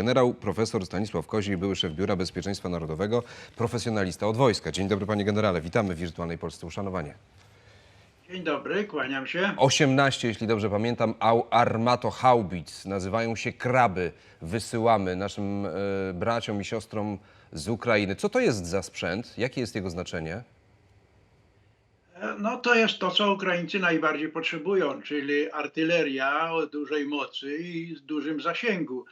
Generał profesor Stanisław Kozi, były szef Biura Bezpieczeństwa Narodowego, profesjonalista od wojska. Dzień dobry panie generale, witamy w Wirtualnej Polsce. Uszanowanie. Dzień dobry, kłaniam się. 18, jeśli dobrze pamiętam, au- armato haubic, nazywają się kraby, wysyłamy naszym e, braciom i siostrom z Ukrainy. Co to jest za sprzęt? Jakie jest jego znaczenie? No to jest to, co Ukraińcy najbardziej potrzebują, czyli artyleria o dużej mocy i z dużym zasięgu.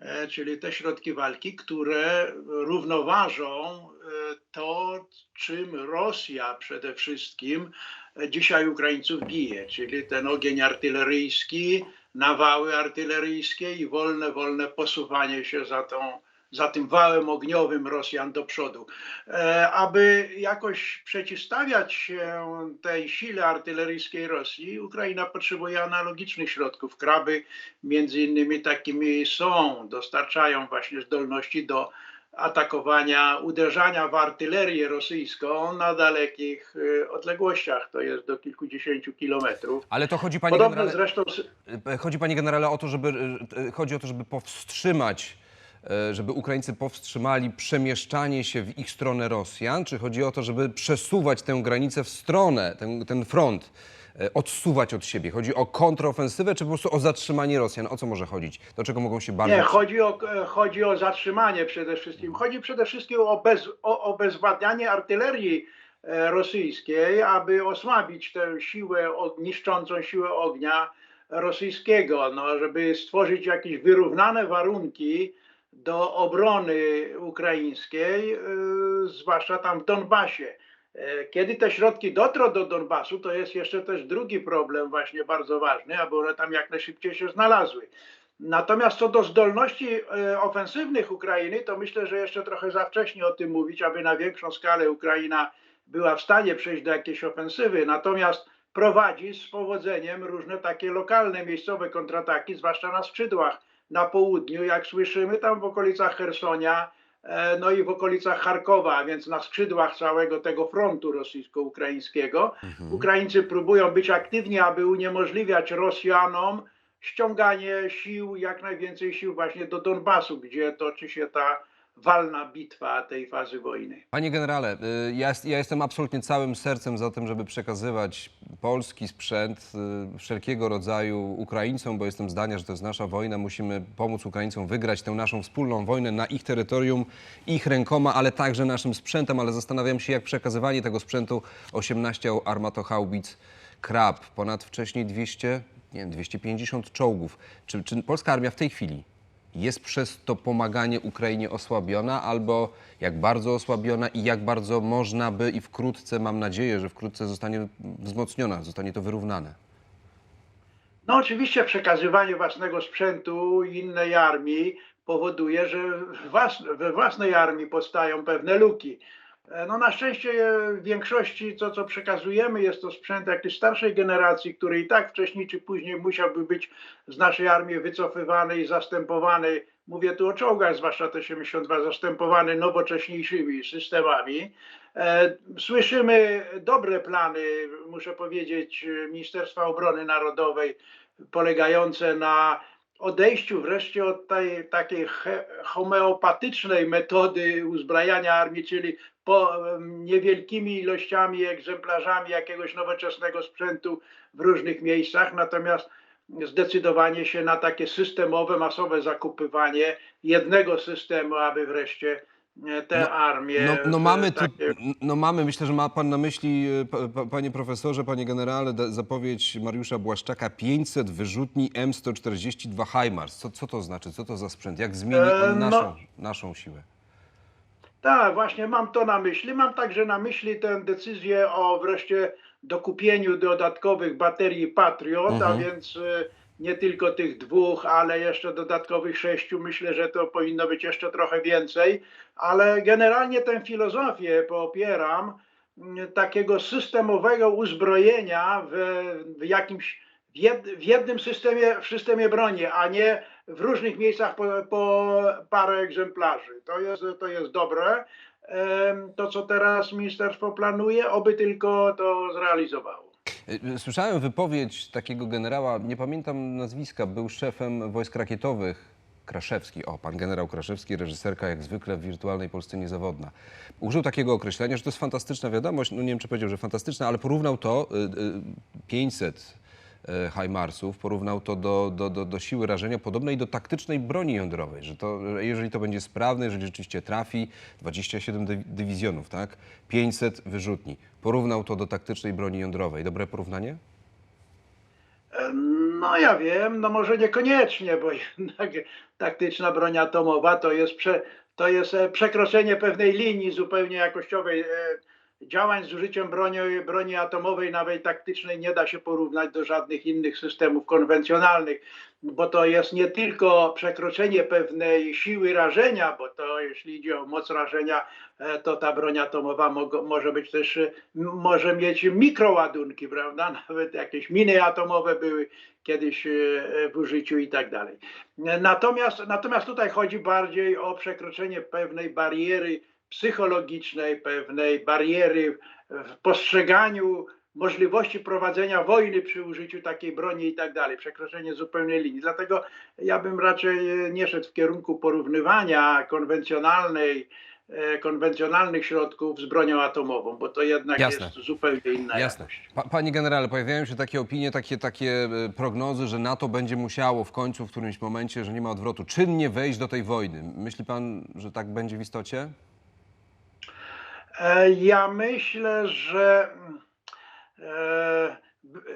E, Czyli te środki walki, które równoważą e, to, czym Rosja przede wszystkim e, dzisiaj Ukraińców bije, czyli ten ogień artyleryjski, nawały artyleryjskie i wolne, wolne posuwanie się za tą za tym wałem ogniowym Rosjan do przodu. E, aby jakoś przeciwstawiać się tej sile artyleryjskiej Rosji, Ukraina potrzebuje analogicznych środków. Kraby między innymi takimi są, dostarczają właśnie zdolności do atakowania, uderzania w artylerię rosyjską na dalekich e, odległościach, to jest do kilkudziesięciu kilometrów. Ale to chodzi, panie Podobno generale, zresztą e, chodzi, panie generale, o to, żeby, chodzi o to, żeby powstrzymać, żeby Ukraińcy powstrzymali przemieszczanie się w ich stronę Rosjan, czy chodzi o to, żeby przesuwać tę granicę w stronę, ten, ten front, e, odsuwać od siebie? Chodzi o kontrofensywę, czy po prostu o zatrzymanie Rosjan? O co może chodzić? Do czego mogą się bardzo... Nie, chodzi o, chodzi o zatrzymanie przede wszystkim. Chodzi przede wszystkim o, bez, o obezwładnianie artylerii e, rosyjskiej, aby osłabić tę siłę, niszczącą siłę ognia rosyjskiego, no, żeby stworzyć jakieś wyrównane warunki do obrony ukraińskiej, e, zwłaszcza tam w Donbasie. E, Kiedy te środki dotrą do Donbasu, to jest jeszcze też drugi problem właśnie bardzo ważny, aby one tam jak najszybciej się znalazły. Natomiast co do zdolności e, ofensywnych Ukrainy, to myślę, że jeszcze trochę za wcześnie o tym mówić, aby na większą skalę Ukraina była w stanie przejść do jakiejś ofensywy. Natomiast prowadzi z powodzeniem różne takie lokalne, miejscowe kontrataki, zwłaszcza na skrzydłach na południu, jak słyszymy, tam w okolicach Hersonia, e, no i w okolicach Charkowa, a więc na skrzydłach całego tego frontu rosyjsko-ukraińskiego. Ukraińcy próbują być aktywni, aby uniemożliwiać Rosjanom ściąganie sił, jak najwięcej sił właśnie do Donbasu, gdzie toczy się ta walna bitwa tej fazy wojny. Panie generale, y, ja, ja jestem absolutnie całym sercem za tym, żeby przekazywać polski sprzęt y, wszelkiego rodzaju Ukraińcom, bo jestem zdania, że to jest nasza wojna. Musimy pomóc Ukraińcom wygrać tę naszą wspólną wojnę na ich terytorium, ich rękoma, ale także naszym sprzętem. Ale zastanawiam się, jak przekazywanie tego sprzętu 18 armatohaubic Krab, ponad wcześniej 200, nie wiem, 250 czołgów. Czy, czy polska armia w tej chwili jest przez to pomaganie Ukrainie osłabiona, albo jak bardzo osłabiona i jak bardzo można by i wkrótce, mam nadzieję, że wkrótce zostanie wzmocniona, zostanie to wyrównane. No oczywiście przekazywanie własnego sprzętu innej armii powoduje, że we własnej armii powstają pewne luki. E, No na szczęście e, w większości to, co przekazujemy, jest to sprzęt jakiejś starszej generacji, który i tak wcześniej czy później musiałby być z naszej armii wycofywany i zastępowany. Mówię tu o czołgach, zwłaszcza te 72, zastępowany nowocześniejszymi systemami. E, Słyszymy dobre plany, muszę powiedzieć, Ministerstwa Obrony Narodowej, polegające na odejściu wreszcie od tej takiej homeopatycznej metody uzbrajania armii, czyli po niewielkimi ilościami, egzemplarzami jakiegoś nowoczesnego sprzętu w różnych miejscach, natomiast zdecydowanie się na takie systemowe, masowe zakupywanie jednego systemu, aby wreszcie te No, armie. No, no, e, mamy tu, takie- no mamy, myślę, że ma pan na myśli, e, pa, pa, panie profesorze, panie generale, zapowiedź Mariusza Błaszczaka 500 wyrzutni M142 HIMARS. Co, co to znaczy? Co to za sprzęt? Jak zmieni E, on no- naszą, naszą siłę? Tak, właśnie mam to na myśli. Mam także na myśli tę decyzję o wreszcie dokupieniu dodatkowych baterii Patriot, a Mhm. więc y, nie tylko tych dwóch, ale jeszcze dodatkowych sześciu. Myślę, że to powinno być jeszcze trochę więcej, ale generalnie tę filozofię popieram mm, takiego systemowego uzbrojenia w, w jakimś w, jed, w jednym systemie, w systemie broni, a nie w różnych miejscach po, po parę egzemplarzy. To jest, to jest dobre. To, co teraz ministerstwo planuje, oby tylko to zrealizowało. E, Słyszałem wypowiedź takiego generała, nie pamiętam nazwiska, był szefem wojsk rakietowych. Kraszewski, o, pan generał Kraszewski, reżyserka jak zwykle w wirtualnej Polsce niezawodna. Użył takiego określenia, że to jest fantastyczna wiadomość, no nie wiem, czy powiedział, że fantastyczna, ale porównał to y, y, 500 e, HIMARSów, porównał to do, do, do, do siły rażenia podobnej do taktycznej broni jądrowej, że to, że jeżeli to będzie sprawne, jeżeli rzeczywiście trafi, 27 dy- dywizjonów, tak, 500 wyrzutni. Porównał to do taktycznej broni jądrowej. Dobre porównanie? No ja wiem, no może niekoniecznie, bo jednak taktyczna broń atomowa to jest, prze, to jest e, przekroczenie pewnej linii zupełnie jakościowej. Działań z użyciem broni, broni atomowej, nawet taktycznej, nie da się porównać do żadnych innych systemów konwencjonalnych, bo to jest nie tylko przekroczenie pewnej siły rażenia, bo to jeśli idzie o moc rażenia, e, to ta broń atomowa mogo, może być też, e, może mieć mikroładunki, prawda? Nawet jakieś miny atomowe były kiedyś e, w użyciu i tak dalej. Natomiast, natomiast tutaj chodzi bardziej o przekroczenie pewnej bariery psychologicznej, pewnej bariery w postrzeganiu możliwości prowadzenia wojny przy użyciu takiej broni i tak dalej, przekroczenie zupełnej linii. Dlatego ja bym raczej nie szedł w kierunku porównywania konwencjonalnej, e, konwencjonalnych środków z bronią atomową, bo to jednak Jasne. jest zupełnie inna Jasne. jakość. Pa, panie generale, pojawiają się takie opinie, takie, takie e, prognozy, że NATO będzie musiało w końcu, w którymś momencie, że nie ma odwrotu, czynnie wejść do tej wojny. Myśli pan, że tak będzie w istocie? E, Ja myślę, że e,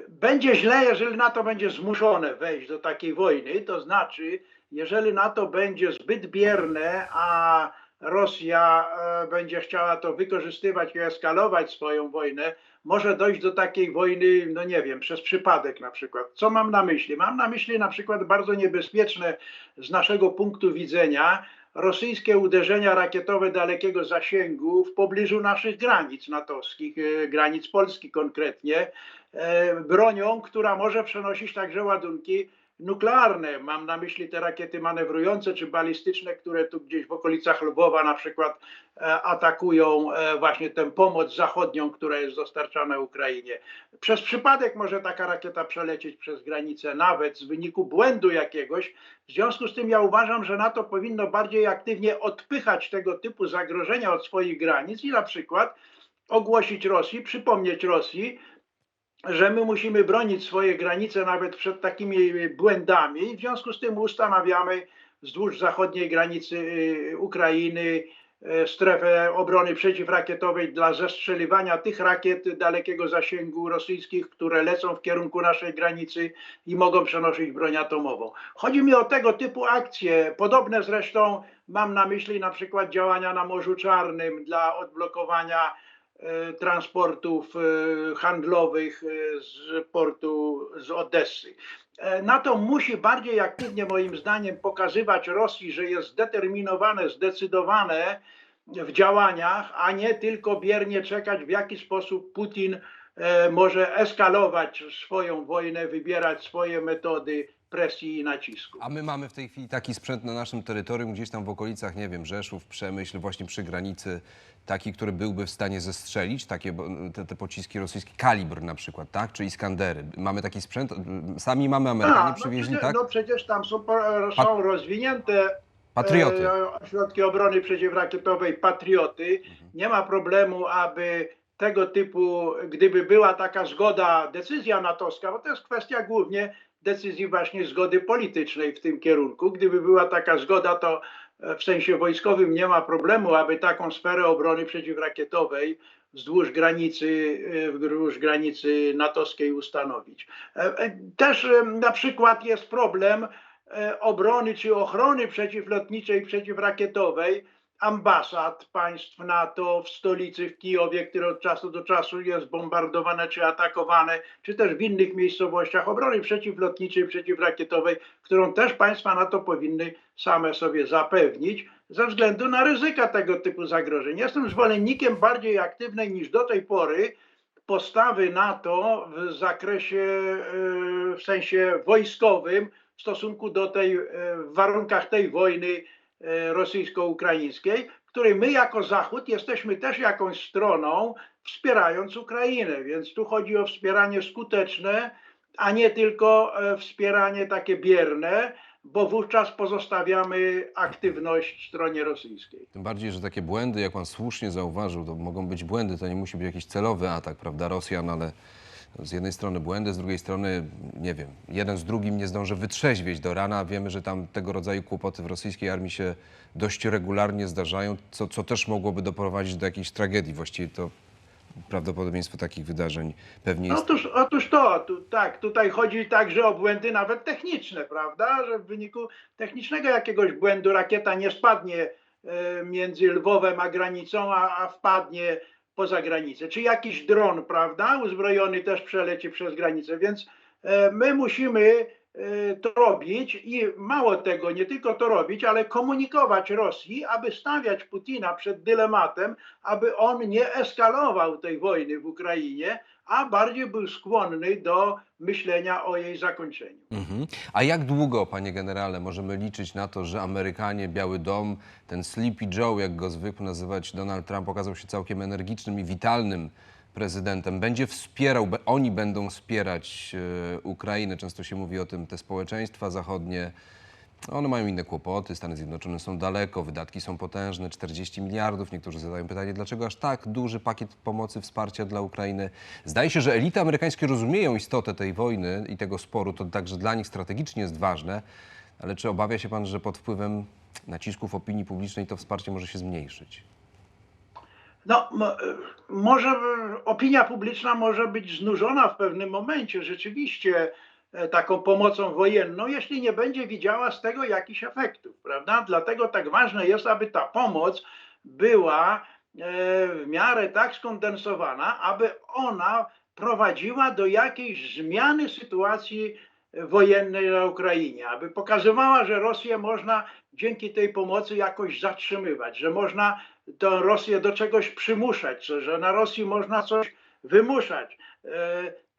będzie źle, jeżeli NATO będzie zmuszone wejść do takiej wojny. To znaczy, jeżeli NATO będzie zbyt bierne, a Rosja e, będzie chciała to wykorzystywać i eskalować swoją wojnę, może dojść do takiej wojny, no nie wiem, przez przypadek na przykład. Co mam na myśli? Mam na myśli na przykład bardzo niebezpieczne z naszego punktu widzenia rosyjskie uderzenia rakietowe dalekiego zasięgu w pobliżu naszych granic natowskich, e, granic Polski konkretnie, e, bronią, która może przenosić także ładunki nuklearne. Mam na myśli te rakiety manewrujące czy balistyczne, które tu gdzieś w okolicach Lwowa na przykład e, atakują e, właśnie tę pomoc zachodnią, która jest dostarczana Ukrainie. Przez przypadek może taka rakieta przelecieć przez granicę, nawet z wyniku błędu jakiegoś. W związku z tym ja uważam, że NATO powinno bardziej aktywnie odpychać tego typu zagrożenia od swoich granic i na przykład ogłosić Rosji, przypomnieć Rosji, że my musimy bronić swoje granice nawet przed takimi błędami. W związku z tym ustanawiamy wzdłuż zachodniej granicy y, Ukrainy y, strefę obrony przeciwrakietowej dla zestrzeliwania tych rakiet dalekiego zasięgu rosyjskich, które lecą w kierunku naszej granicy i mogą przenosić broń atomową. Chodzi mi o tego typu akcje, podobne zresztą mam na myśli na przykład działania na Morzu Czarnym dla odblokowania transportów e, handlowych e, z portu z Odessy. E, NATO musi bardziej aktywnie moim zdaniem pokazywać Rosji, że jest zdeterminowane, zdecydowane w działaniach, a nie tylko biernie czekać w jaki sposób Putin e, może eskalować swoją wojnę, wybierać swoje metody presji i nacisku. A my mamy w tej chwili taki sprzęt na naszym terytorium, gdzieś tam w okolicach, nie wiem, Rzeszów, Przemyśl, właśnie przy granicy, taki, który byłby w stanie zestrzelić takie bo- te, te pociski rosyjskie, kalibr na przykład, tak? Czy Iskandery. Mamy taki sprzęt, sami mamy, Amerykanie A, przywieźli, no, tak? przecież, no przecież tam są, są rozwinięte Patrioty. e, środki obrony przeciwrakietowej Patrioty. Nie ma problemu, aby tego typu, gdyby była taka zgoda, decyzja natowska, bo to jest kwestia głównie decyzji właśnie zgody politycznej w tym kierunku. Gdyby była taka zgoda, to e, w sensie wojskowym nie ma problemu, aby taką sferę obrony przeciwrakietowej wzdłuż granicy, e, wzdłuż granicy natowskiej ustanowić. E, Też na przykład jest problem obrony czy ochrony przeciwlotniczej, przeciwrakietowej ambasad państw NATO w stolicy w Kijowie, które od czasu do czasu jest bombardowane czy atakowane, czy też w innych miejscowościach obrony przeciwlotniczej, przeciwrakietowej, którą też państwa NATO powinny same sobie zapewnić ze względu na ryzyka tego typu zagrożeń. Jestem zwolennikiem bardziej aktywnej niż do tej pory postawy NATO w zakresie, e, w sensie wojskowym w stosunku do tej, e, w warunkach tej wojny rosyjsko-ukraińskiej, w której my jako Zachód jesteśmy też jakąś stroną, wspierając Ukrainę. Więc tu chodzi o wspieranie skuteczne, a nie tylko e, wspieranie takie bierne. bo wówczas pozostawiamy aktywność stronie rosyjskiej. Tym bardziej, że takie błędy, jak pan słusznie zauważył, to mogą być błędy, to nie musi być jakiś celowy atak, prawda, Rosjan, ale z jednej strony błędy, z drugiej strony, nie wiem, jeden z drugim nie zdąży wytrzeźwieć do rana. Wiemy, że tam tego rodzaju kłopoty w rosyjskiej armii się dość regularnie zdarzają, co, co też mogłoby doprowadzić do jakiejś tragedii. Właściwie to prawdopodobieństwo takich wydarzeń pewnie jest. Otóż, otóż to, tu, tak, tutaj chodzi także o błędy nawet techniczne, prawda? Że w wyniku technicznego jakiegoś błędu rakieta nie spadnie e, między Lwowem a granicą, a, a wpadnie poza granicę. Czy jakiś dron, prawda, uzbrojony też przeleci przez granicę, więc e, my musimy e, to robić i mało tego, nie tylko to robić, ale komunikować Rosji, aby stawiać Putina przed dylematem, aby on nie eskalował tej wojny w Ukrainie, a bardziej był skłonny do myślenia o jej zakończeniu. Mhm. A jak długo, panie generale, możemy liczyć na to, że Amerykanie, Biały Dom, ten Sleepy Joe, jak go zwykł nazywać Donald Trump, okazał się całkiem energicznym i witalnym prezydentem, będzie wspierał, oni będą wspierać e, Ukrainę. Często się mówi o tym, te społeczeństwa zachodnie, one mają inne kłopoty, Stany Zjednoczone są daleko, wydatki są potężne, 40 miliardów. Niektórzy zadają pytanie, dlaczego aż tak duży pakiet pomocy, wsparcia dla Ukrainy. Zdaje się, że elity amerykańskie rozumieją istotę tej wojny i tego sporu, to także dla nich strategicznie jest ważne, ale czy obawia się pan, że pod wpływem nacisków opinii publicznej to wsparcie może się zmniejszyć? No, mo- może opinia publiczna może być znużona w pewnym momencie rzeczywiście taką pomocą wojenną, jeśli nie będzie widziała z tego jakichś efektów, prawda? Dlatego tak ważne jest, aby ta pomoc była e, w miarę tak skondensowana, aby ona prowadziła do jakiejś zmiany sytuacji wojennej na Ukrainie, aby pokazywała, że Rosję można dzięki tej pomocy jakoś zatrzymywać, że można tę Rosję do czegoś przymuszać, że- że na Rosji można coś wymuszać.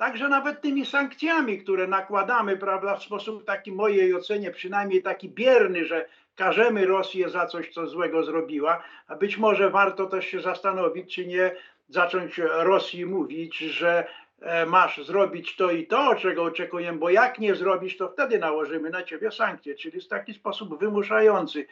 Także nawet tymi sankcjami, które nakładamy, prawda, w sposób taki mojej ocenie przynajmniej taki bierny, że karzemy Rosję za coś, co złego zrobiła, a być może warto też się zastanowić, czy nie zacząć Rosji mówić, że e, masz zrobić to i to, czego oczekujemy, bo jak nie zrobisz, to wtedy nałożymy na ciebie sankcje, czyli w taki sposób wymuszający.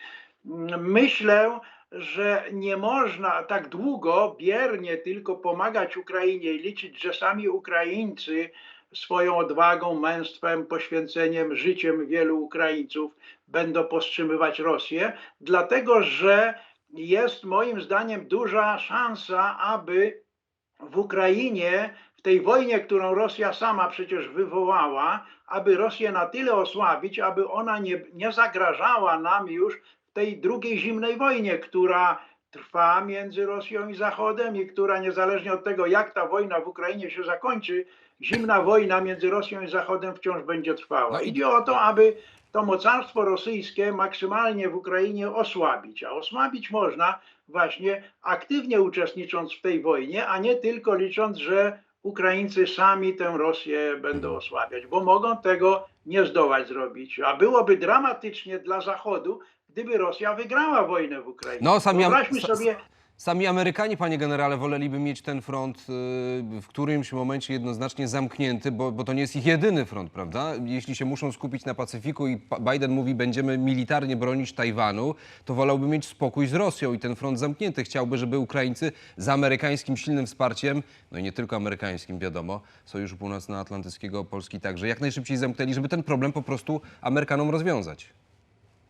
Myślę, że nie można tak długo, biernie tylko pomagać Ukrainie i liczyć, że sami Ukraińcy swoją odwagą, męstwem, poświęceniem, życiem wielu Ukraińców będą powstrzymywać Rosję, dlatego że jest moim zdaniem duża szansa, aby w Ukrainie, w tej wojnie, którą Rosja sama przecież wywołała, aby Rosję na tyle osłabić, aby ona nie, nie zagrażała nam już tej drugiej zimnej wojnie, która trwa między Rosją i Zachodem i która niezależnie od tego, jak ta wojna w Ukrainie się zakończy, zimna wojna między Rosją i Zachodem wciąż będzie trwała. No i- Idzie o to, aby to mocarstwo rosyjskie maksymalnie w Ukrainie osłabić, a osłabić można właśnie aktywnie uczestnicząc w tej wojnie, a nie tylko licząc, że Ukraińcy sami tę Rosję będą osłabiać, bo mogą tego nie zdołać zrobić. A byłoby dramatycznie dla Zachodu, gdyby Rosja wygrała wojnę w Ukrainie. No, sami Am- Wyobraźmy sobie, Sami Amerykanie, panie generale, woleliby mieć ten front y, w którymś momencie jednoznacznie zamknięty, bo, bo to nie jest ich jedyny front, prawda? Jeśli się muszą skupić na Pacyfiku i Biden mówi, będziemy militarnie bronić Tajwanu, to wolałby mieć spokój z Rosją i ten front zamknięty. Chciałby, żeby Ukraińcy z amerykańskim silnym wsparciem, no i nie tylko amerykańskim, wiadomo, Sojuszu Północnoatlantyckiego, Polski także, jak najszybciej zamknęli, żeby ten problem po prostu Amerykanom rozwiązać.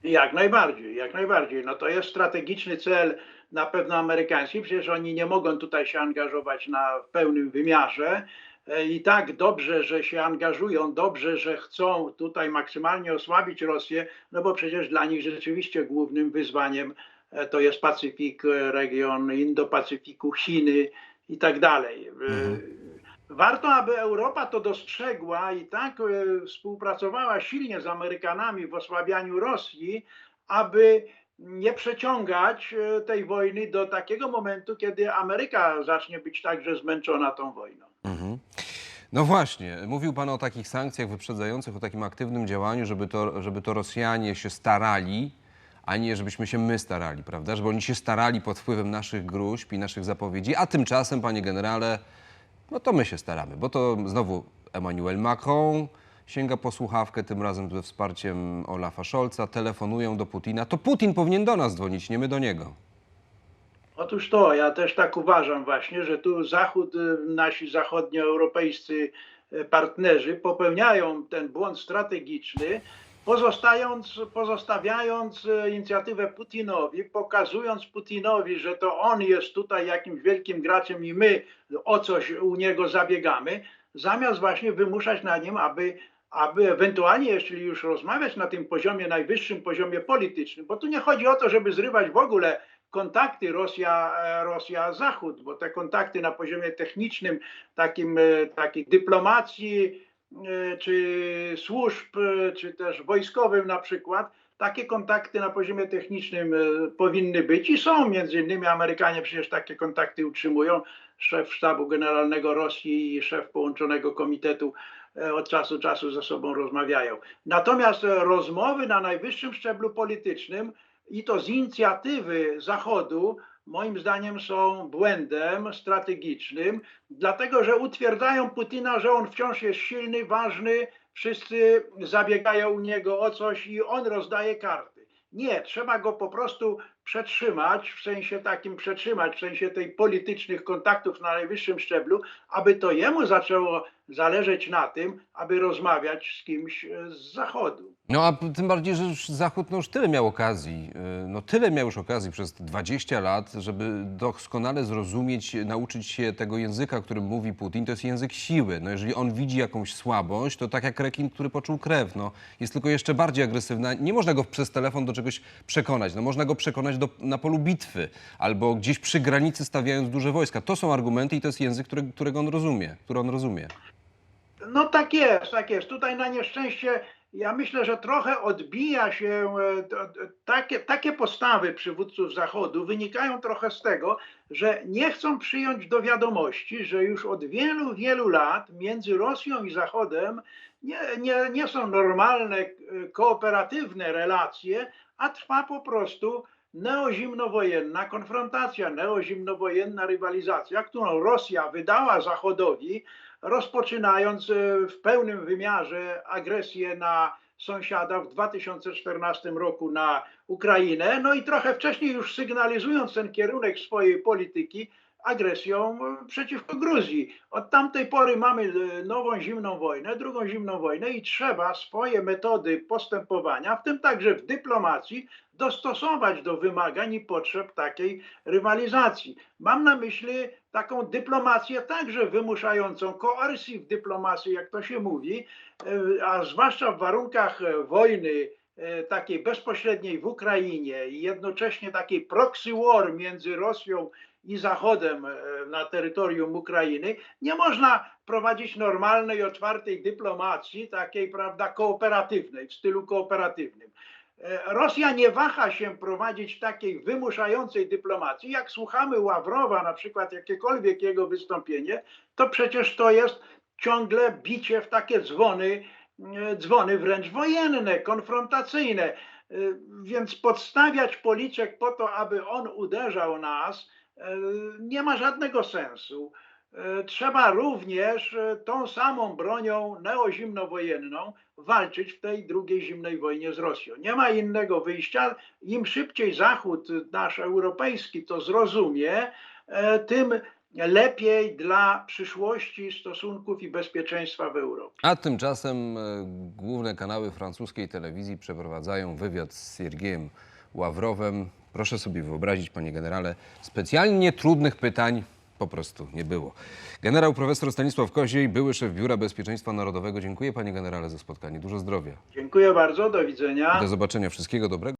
Jak najbardziej, jak najbardziej. No to jest strategiczny cel na pewno amerykański, przecież oni nie mogą tutaj się angażować na pełnym wymiarze. E, I tak dobrze, że się angażują, dobrze, że chcą tutaj maksymalnie osłabić Rosję, no bo przecież dla nich rzeczywiście głównym wyzwaniem e, to jest Pacyfik, e, region Indo-Pacyfiku, Chiny i tak dalej. E, Warto, aby Europa to dostrzegła i tak e, współpracowała silnie z Amerykanami w osłabianiu Rosji, aby nie przeciągać e, tej wojny do takiego momentu, kiedy Ameryka zacznie być także zmęczona tą wojną. No właśnie, mówił Pan o takich sankcjach wyprzedzających, o takim aktywnym działaniu, żeby to, żeby to Rosjanie się starali, a nie żebyśmy się my starali, prawda? Żeby oni się starali pod wpływem naszych gruźb i naszych zapowiedzi, a tymczasem, panie generale, no to my się staramy, bo to znowu Emmanuel Macron sięga po słuchawkę, tym razem ze wsparciem Olafa Scholza, telefonują do Putina. To Putin powinien do nas dzwonić, nie my do niego. Otóż to, ja też tak uważam właśnie, że tu Zachód, y, nasi zachodnioeuropejscy y, partnerzy popełniają ten błąd strategiczny, pozostając, pozostawiając y, inicjatywę Putinowi, pokazując Putinowi, że to on jest tutaj jakimś wielkim graczem i my o coś u niego zabiegamy, zamiast właśnie wymuszać na nim, aby aby ewentualnie, jeśli już rozmawiać na tym poziomie, najwyższym poziomie politycznym, bo tu nie chodzi o to, żeby zrywać w ogóle kontakty Rosja, e, Rosja-Zachód, bo te kontakty na poziomie technicznym, takim, e, takiej dyplomacji, e, czy służb, e, czy też wojskowym na przykład, takie kontakty na poziomie technicznym e, powinny być i są. Między innymi Amerykanie przecież takie kontakty utrzymują. Szef sztabu generalnego Rosji i szef połączonego komitetu e, od czasu do czasu ze sobą rozmawiają. Natomiast e, rozmowy na najwyższym szczeblu politycznym i to z inicjatywy Zachodu, moim zdaniem są błędem strategicznym, dlatego że utwierdzają Putina, że on wciąż jest silny, ważny, wszyscy zabiegają u niego o coś i on rozdaje karty. Nie, trzeba go po prostu przetrzymać, w sensie takim przetrzymać, w sensie tej politycznych kontaktów na najwyższym szczeblu, aby to jemu zaczęło zależeć na tym, aby rozmawiać z kimś e, z Zachodu. No a tym bardziej, że już Zachód no, już tyle miał okazji, y, no tyle miał już okazji przez 20 lat, żeby doskonale zrozumieć, nauczyć się tego języka, którym mówi Putin, to jest język siły. No jeżeli on widzi jakąś słabość, to tak jak rekin, który poczuł krew, no jest tylko jeszcze bardziej agresywna. Nie można go przez telefon do czegoś przekonać, no można go przekonać do, na polu bitwy albo gdzieś przy granicy stawiając duże wojska. To są argumenty i to jest język, który, którego on rozumie, który on rozumie. No tak jest, tak jest. Tutaj na nieszczęście ja myślę, że trochę odbija się e, to- takie, takie postawy przywódców Zachodu wynikają trochę z tego, że nie chcą przyjąć do wiadomości, że już od wielu, wielu lat między Rosją i Zachodem nie, nie, nie są normalne, e, kooperatywne relacje, a trwa po prostu neozimnowojenna konfrontacja, neozimnowojenna rywalizacja, którą Rosja wydała Zachodowi, rozpoczynając e, w pełnym wymiarze agresję na sąsiada w 2014 roku na Ukrainę, no i trochę wcześniej już sygnalizując ten kierunek swojej polityki agresją e, przeciwko Gruzji. Od tamtej pory mamy e, nową zimną wojnę, drugą zimną wojnę i trzeba swoje metody postępowania, w tym także w dyplomacji, dostosować do wymagań i potrzeb takiej rywalizacji. Mam na myśli taką dyplomację także wymuszającą, coercive dyplomację, jak to się mówi, e, a zwłaszcza w warunkach wojny takiej bezpośredniej w Ukrainie i jednocześnie takiej proxy war między Rosją i Zachodem e, na terytorium Ukrainy, nie można prowadzić normalnej, otwartej dyplomacji, takiej, prawda, kooperatywnej, w stylu kooperatywnym. E, Rosja nie waha się prowadzić takiej wymuszającej dyplomacji. Jak słuchamy Ławrowa, na przykład jakiekolwiek jego wystąpienie, to przecież to jest ciągle bicie w takie dzwony, e, dzwony wręcz wojenne, konfrontacyjne. Więc podstawiać policzek po to, aby on uderzał nas, nie ma żadnego sensu. E, Trzeba również e, tą samą bronią neozimnowojenną walczyć w tej drugiej zimnej wojnie z Rosją. Nie ma innego wyjścia. Im szybciej Zachód nasz europejski to zrozumie, e, tym lepiej dla przyszłości stosunków i bezpieczeństwa w Europie. A tymczasem e, główne kanały francuskiej telewizji przeprowadzają wywiad z Siergiejem Ławrowem. Proszę sobie wyobrazić, panie generale, specjalnie trudnych pytań po prostu nie było. Generał profesor Stanisław Koziej, były szef Biura Bezpieczeństwa Narodowego. Dziękuję panie generale za spotkanie. Dużo zdrowia. Dziękuję bardzo, do widzenia. Do zobaczenia. Wszystkiego dobrego.